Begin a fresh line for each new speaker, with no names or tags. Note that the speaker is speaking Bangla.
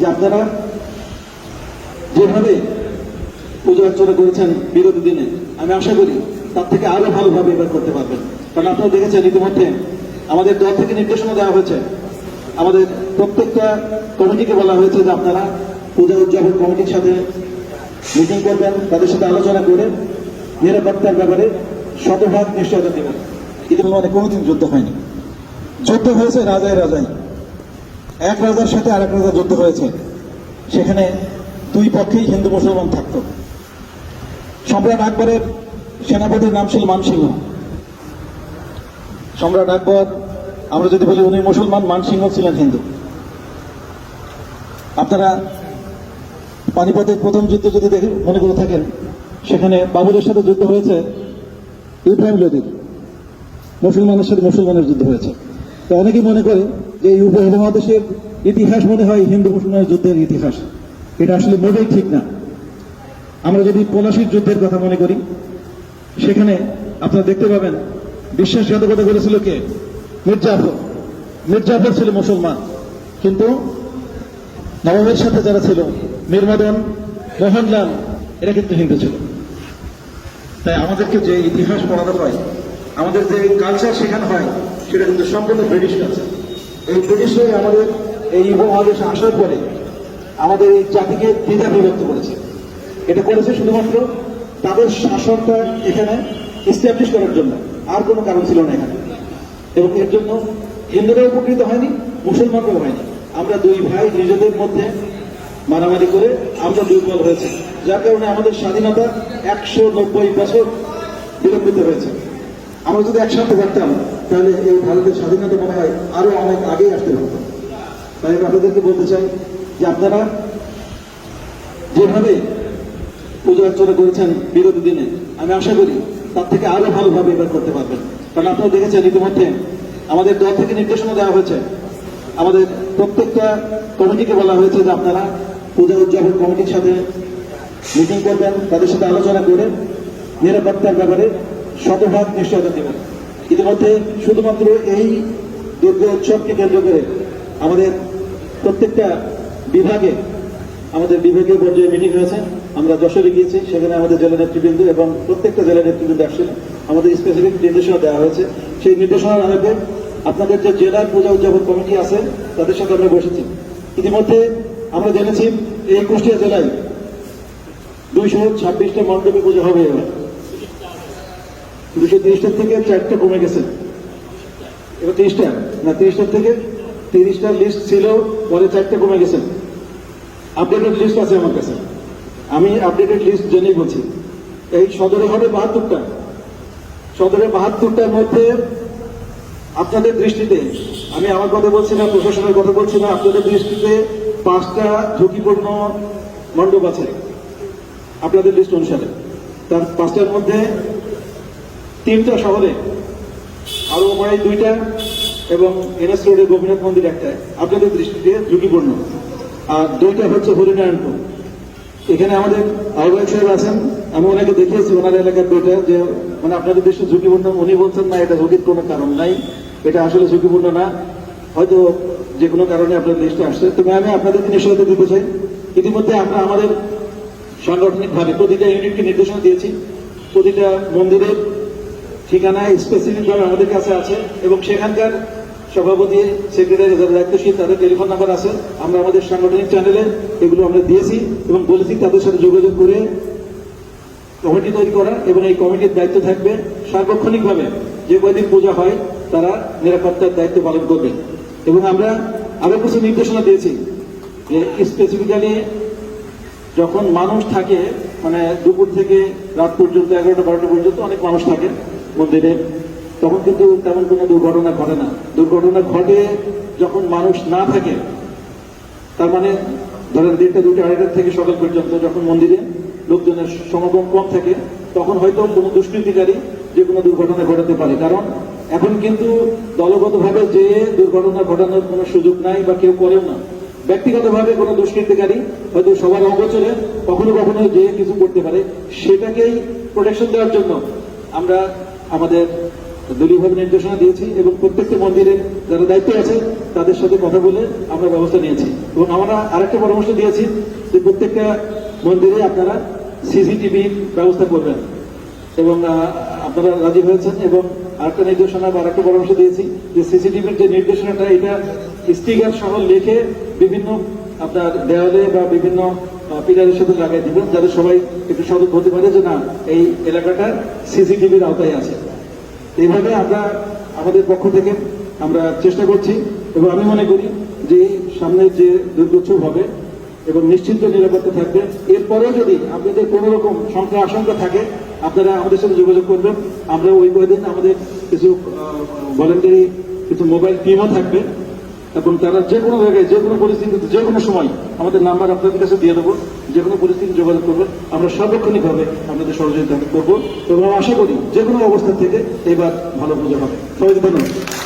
যে আপনারা যেভাবে পুজো অর্চনা করেছেন বিগত দিনে, আমি আশা করি তার থেকে আরও ভালোভাবে এবার করতে পারবেন। কারণ আপনারা দেখেছেন ইতিমধ্যে আমাদের দল থেকে নির্দেশনা দেওয়া হয়েছে। আমাদের প্রত্যেকটা কমিটিকে বলা হয়েছে যে আপনারা পূজা উদযাপন কমিটির সাথে মিটিং করবেন, তাদের সাথে আলোচনা করে নিরাপত্তার ব্যাপারে শতভাগ নিশ্চয়তা দেবেন। ইতিমধ্যে কোনোদিন যুদ্ধ হয়নি। যুদ্ধ হয়েছে রাজায় রাজাই এক রাজার সাথে আরেক রাজার যুদ্ধ হয়েছে। সেখানে দুই পক্ষেই হিন্দু মুসলমান থাকত। সম্রাট আকবরের সেনাপতির নাম ছিল মানসিংহ। সম্রাট আকবর, আমরা যদি বলি উনি মুসলমান, মানসিংহ ছিলেন হিন্দু। আপনারা পানিপথের প্রথম যুদ্ধ যদি দেখে মনে করে থাকেন, সেখানে বাবুরের সাথে যুদ্ধ হয়েছে ইব্রাহিম লোদির। মুসলমানের সাথে মুসলমানের যুদ্ধ হয়েছে। তো অনেকেই মনে করে যে এই উপমহাদেশের ইতিহাস মনে হয় হিন্দু মুসলমানের যুদ্ধের ইতিহাস। এটা আসলে মোটেই ঠিক না। আমরা যদি পলাশির যুদ্ধের কথা মনে করি, সেখানে আপনারা দেখতে পাবেন বিশ্বাসঘাতকতা করেছিল কে? মির্জাফর। মির্জাফর ছিল মুসলমান। কিন্তু নবাবের সাথে যারা ছিল মীরমদন মোহনলাল, এরা কিন্তু হিন্দু ছিল। তাই আমাদেরকে যে ইতিহাস পড়ানো হয়, আমাদের যে কালচার শেখানো হয়, সেটা কিন্তু সম্পূর্ণ ব্রিটিশ কালচার এই ব্রিটিশরাই আমাদের এই উপমহাদেশে আসার পরে আমাদের এই জাতিকে দ্বিধা বিভক্ত করেছে। এটা করেছে শুধুমাত্র তাদের শাসনটা এখানে ইস্টাবলিশ করার জন্য। আর কোনো কারণ ছিল না এখানে। এবং এর জন্য হিন্দুরা উপকৃত হয়নি, মুসলমানরাও হয়নি। আমরা দুই ভাই নিজেদের মধ্যে মারামারি করে আমরা দুর্বল হয়েছে। যার কারণে আমাদের স্বাধীনতা একশো নব্বই বছর বিলম্বিত হয়েছে। আমরা যদি একসাথে থাকতাম, তাহলে এই ভারতের স্বাধীনতা মনে হয় আরও অনেক আগেই আসতে পারত। তাই আমি আপনাদেরকে বলতে চাই যে আপনারা যেভাবে পুজো অর্চনা করেছেন বিগত দিনে, আমি আশা করি তার থেকে আরও ভালোভাবে এবার করতে পারবেন। কারণ আপনারা দেখেছেন ইতিমধ্যে আমাদের দল থেকে নির্দেশনা দেওয়া হয়েছে। আমাদের প্রত্যেকটা কমিটিকে বলা হয়েছে যে আপনারা পূজা উদযাপন কমিটির সাথে মিটিং করবেন, তাদের সাথে আলোচনা করে নিরাপত্তার ব্যাপারে শতভাগ নিশ্চয়তা দেবেন ইতিমধ্যে শুধুমাত্র এই দুর্গ উৎসবকে কেন্দ্র করে আমাদের প্রত্যেকটা বিভাগে, আমাদের বিভাগীয় পর্যায়ে মিটিং হয়েছে। আমরা যশোরে গিয়েছি, সেখানে আমাদের জেলা নেতৃবৃন্দ এবং প্রত্যেকটা জেলা নেতৃবৃন্দ আসছিল আমাদের স্পেসিফিক নির্দেশনা দেওয়া হয়েছে। সেই নির্দেশনার আলোকে আপনাদের যে জেলার পূজা উদযাপন কমিটি আছে, তাদের সাথে আমরা বসেছি। ইতিমধ্যে আমরা জেনেছি, এই কুষ্টিয়া জেলায় দুইশো ছাব্বিশটা মণ্ডপে পুজো হবে এবার। দুশো তিরিশটার থেকে চারটে কমে গেছে। এবার তিরিশটা, না, তিরিশটার থেকে তিরিশটার লিস্ট ছিল, পরে চারটে কমে গেছে। আপডেটেড লিস্ট আছে আমার কাছে। আমি আপডেটেড লিস্ট জেনেই বলছি। এই সদরে হবে বাহাত্তরটা। সদরে বাহাত্তরটার মধ্যে আপনাদের দৃষ্টিতে, আমি আমার কথা বলছি না, প্রশাসনের কথা বলছি না, আপনাদের দৃষ্টিতে পাঁচটা ঝুঁকিপূর্ণ মণ্ডপ আছে। আপনাদের লিস্ট অনুসারে। তার পাঁচটার মধ্যে তিনটা শহরে আরও প্রায় দুইটা এবং এনএস রোডে গোপীনাথ মন্দির একটা। আপনাদের দৃষ্টিতে ঝুঁকিপূর্ণ। আর দুইটা হচ্ছে হরিনারায়ণপুর। এখানে আমাদের আহ্বায়ক সাহেব আছেন। আমি ওনাকে দেখিয়েছি, ওনার এলাকার দুইটা যে মানে আপনাদের দৃষ্টি ঝুঁকিপূর্ণ, উনি বলছেন, না, এটা ঝুঁকির কোনো কারণ নাই। এটা আসলে ঝুঁকিপূর্ণ না। হয়তো যে কোনো কারণে আপনার লিস্টে আসছে। তবে আমি আপনাদেরকে নিশ্চয়তা দিতে চাই। ইতিমধ্যে আমরা আমাদের সাংগঠনিকভাবে প্রতিটা ইউনিটকে নির্দেশনা দিয়েছি। প্রতিটা মন্দিরের ঠিকানা স্পেসিফিক ভাবে আমাদের কাছে আছে এবং সেখানকার সভাপতি সেক্রেটারি যারা দায়িত্বশীল, তাদের টেলিফোন নাম্বার আছে। আমরা আমাদের সাংগঠনিক চ্যানেলে এগুলো আমরা দিয়েছি এবং বলেছি তাদের সাথে যোগাযোগ করে কমিটি তৈরি করা এবং এই কমিটির দায়িত্ব থাকবে। সার্বক্ষণিকভাবে যে কয়দিন পূজা হয়, তারা নিরাপত্তার দায়িত্ব পালন করবে। এবং আমরা আরও কিছু নির্দেশনা দিয়েছি যে স্পেসিফিক্যালি যখন মানুষ থাকে মানে দুপুর থেকে রাত পর্যন্ত, এগারোটা, বারোটা পর্যন্ত অনেক মানুষ থাকে। মন্দিরে, তখন কিন্তু তেমন কোনো দুর্ঘটনা ঘটে না। দুর্ঘটনা ঘটে যখন মানুষ না থাকে, তার মানে ধরেন দেড়টা দুটো আড়াইটার থেকে সকাল পর্যন্ত যখন মন্দিরে লোকজনের সমাগম কম থাকে, তখন হয়তো কোনো দুষ্কৃতিকারী যে কোনো দুর্ঘটনা ঘটাতে পারে। কারণ এখন কিন্তু দলগতভাবে যে দুর্ঘটনা ঘটানোর কোনো সুযোগ নাই বা কেউ করেও না। ব্যক্তিগতভাবে কোনো দুষ্কৃতিকারী হয়তো সবার অগোচরে কখনো কখনো যে কিছু করতে পারে, সেটাকেই প্রোটেকশন দেওয়ার জন্য আমরা আমাদের দলীয়ভাবে নির্দেশনা দিয়েছি এবং প্রত্যেকটা মন্দিরে যারা দায়িত্বে আছে, তাদের সাথে কথা বলে আমরা ব্যবস্থা নিয়েছি। এবং আমরা আরেকটা পরামর্শ দিয়েছি যে প্রত্যেকটা মন্দিরে আপনারা সিসিটিভির ব্যবস্থা করবেন। এবং আপনারা রাজি হয়েছেন এবং আরেকটা নির্দেশনা বা আরেকটা পরামর্শ দিয়েছি যে সিসিটিভির যে নির্দেশনাটা, এটা স্টিকার সহ লিখে বিভিন্ন আপনার দেওয়ালে বা বিভিন্ন পিলারের সাথে লাগাই দিবেন, যাতে সবাই একটু সতর্ক হতে পারে যে না, এই এলাকাটা সিসিটিভির আওতায় আছে। এইভাবে আমরা আমাদের পক্ষ থেকে আমরা চেষ্টা করছি এবং আমি মনে করি যে সামনে যে দুর্গোৎসব হবে এবং নিশ্চিন্ত নিরাপত্তা থাকবে, এরপরেও যদি আপনাদের কোনো রকম সংখ্যা আশঙ্কা থাকে, আপনারা আমাদের সাথে যোগাযোগ করবেন। আমরা ওই কয়েকদিন আমাদের কিছু ভলেন্টারি কিছু মোবাইল টিমও থাকবে। এবং তারা যে কোনো জায়গায়, যে কোনো পরিস্থিতিতে, যে কোনো সময় আমাদের নাম্বার আপনাদের কাছে দিয়ে দেবো। যে কোনো পরিস্থিতি যোগাযোগ করবেন। আমরা সার্বক্ষণিকভাবে আপনাদের সহযোগিতা করব এবং আশা করি যে কোনো অবস্থা থেকে এবার ভালো পুজো হবে। সবাইকে ধন্যবাদ।